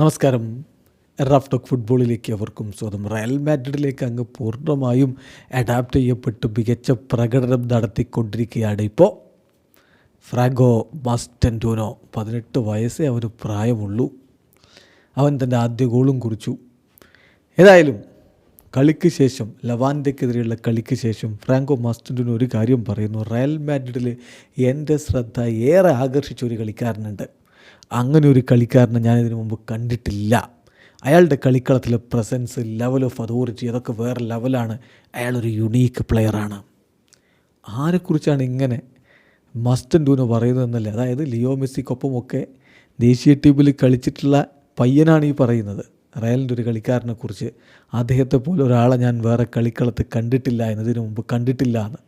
നമസ്കാരം. Rough talk ഫുട്ബോളിലേക്ക് അവർക്കും സ്വന്തം റയൽ മാഡ്രിഡിലേക്ക് അങ്ങ് പൂർണമായും അഡാപ്റ്റ് ചെയ്യപ്പെട്ട് മികച്ച പ്രകടനം നടത്തിക്കൊണ്ടിരിക്കുകയാണ് ഇപ്പോൾ. ഫ്രാങ്കോ മാസ്റ്റന്റൂനോ പതിനെട്ട് വയസ്സേ അവന് പ്രായമുള്ളൂ. അവൻ തന്റെ ആദ്യ ഗോളും കുറിച്ചു. ഏതായാലും കളിക്ക് ശേഷം ലവാൻഡയ്ക്കെതിരെയുള്ള കളിക്ക് ശേഷം ഫ്രാങ്കോ മാസ്റ്റന്റൂനോ ഒരു കാര്യം പറയുന്നു. റയൽ മാഡ്രിഡിൽ എന്റെ ശ്രദ്ധ ഏറെ ആകർഷിച്ച ഒരു കളിക്കാരനുണ്ട്. അങ്ങനെ ഒരു കളിക്കാരനെ ഞാൻ ഇതിനു മുമ്പ് കണ്ടിട്ടില്ല. അയാളുടെ കളിക്കളത്തിലെ പ്രസൻസ് ലെവൽ ഓഫ് അതോറിറ്റി അതൊക്കെ വേറെ ലെവലാണ് അയാളൊരു യുണീക്ക് പ്ലെയറാണ് ആരെക്കുറിച്ചാണ് ഇങ്ങനെ മസ്റ്റൻ ഡൂനോ പറയുന്നതെന്നല്ലേ അതായത് ലിയോ മെസ്സിക്കൊപ്പമൊക്കെ ദേശീയ ടീമിൽ കളിച്ചിട്ടുള്ള പയ്യനാണ് ഈ പറയുന്നത്. റയലിന്റെ ഒരു കളിക്കാരനെക്കുറിച്ച് അദ്ദേഹത്തെ പോലെ ഒരാളെ ഞാൻ വേറെ കളിക്കളത്ത് കണ്ടിട്ടില്ല എന്നതിന് മുമ്പ് കണ്ടിട്ടില്ല എന്ന്.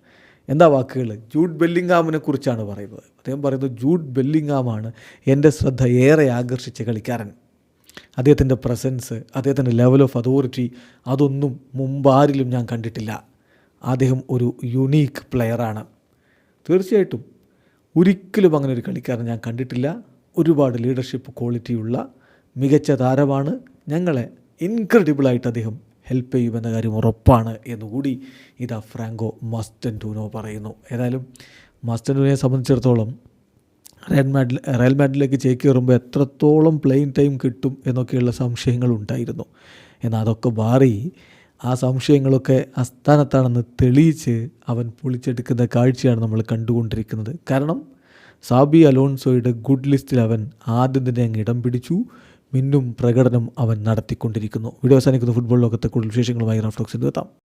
എന്താ വാക്കുകൾ ജൂഡ് ബെല്ലിംഗാമിനെ കുറിച്ചാണ് പറയുന്നത്. അദ്ദേഹം പറയുന്നത് ജൂഡ് ബെല്ലിംഗാമാണ് എന്റെ ശ്രദ്ധ ഏറെ ആകർഷിച്ച കളിക്കാരൻ. അദ്ദേഹത്തിന്റെ പ്രസൻസ് അദ്ദേഹത്തിന്റെ ലെവൽ ഓഫ് അതോറിറ്റി അതൊന്നും മുമ്പാരിലും ഞാൻ കണ്ടിട്ടില്ല. അദ്ദേഹം ഒരു യുണീക്ക് പ്ലെയറാണ്. തീർച്ചയായിട്ടും ഒരിക്കലും അങ്ങനെ ഒരു കളിക്കാരൻ ഞാൻ കണ്ടിട്ടില്ല. ഒരുപാട് ലീഡർഷിപ്പ് ക്വാളിറ്റിയുള്ള മികച്ച താരമാണ് ഞങ്ങളെ. ഇൻക്രെഡിബിളായിട്ട് അദ്ദേഹം ഹെൽപ്പ് ചെയ്യുമെന്ന കാര്യം ഉറപ്പാണ് എന്നുകൂടി ഇതാ ഫ്രാങ്കോ മസ്റ്റന്റൂനോ പറയുന്നു. ഏതായാലും മസ്റ്റന്റൂനെ സംബന്ധിച്ചിടത്തോളം റയൽ മാഡിൽ റയൽ മാഡിലേക്ക് ചേക്കേറുമ്പോൾ എത്രത്തോളം പ്ലെയിൻ ടൈം കിട്ടും എന്നൊക്കെയുള്ള സംശയങ്ങളുണ്ടായിരുന്നു എന്നാൽ അതൊക്കെ മാറി ആ സംശയങ്ങളൊക്കെ അസ്ഥാനത്താണെന്ന് തെളിയിച്ച് അവൻ പൊളിച്ചെടുക്കുന്ന കാഴ്ചയാണ് നമ്മൾ കണ്ടുകൊണ്ടിരിക്കുന്നത്. കാരണം സാബി അലോൺസോയുടെ ഗുഡ് ലിസ്റ്റിൽ അവൻ ആദ്യം തന്നെ അങ്ങ് ഇടം പിടിച്ചു. മിന്നും പ്രകടനം അവൻ നടത്തിക്കൊണ്ടിരിക്കുന്നു. വീഡിയോ അവസാനിക്കുന്ന. ഫുട്ബോൾ ലോകത്തെ കൂടുതൽ വിശേഷങ്ങളുമായി റഫ്ലോക്സിന്റെ എത്താം.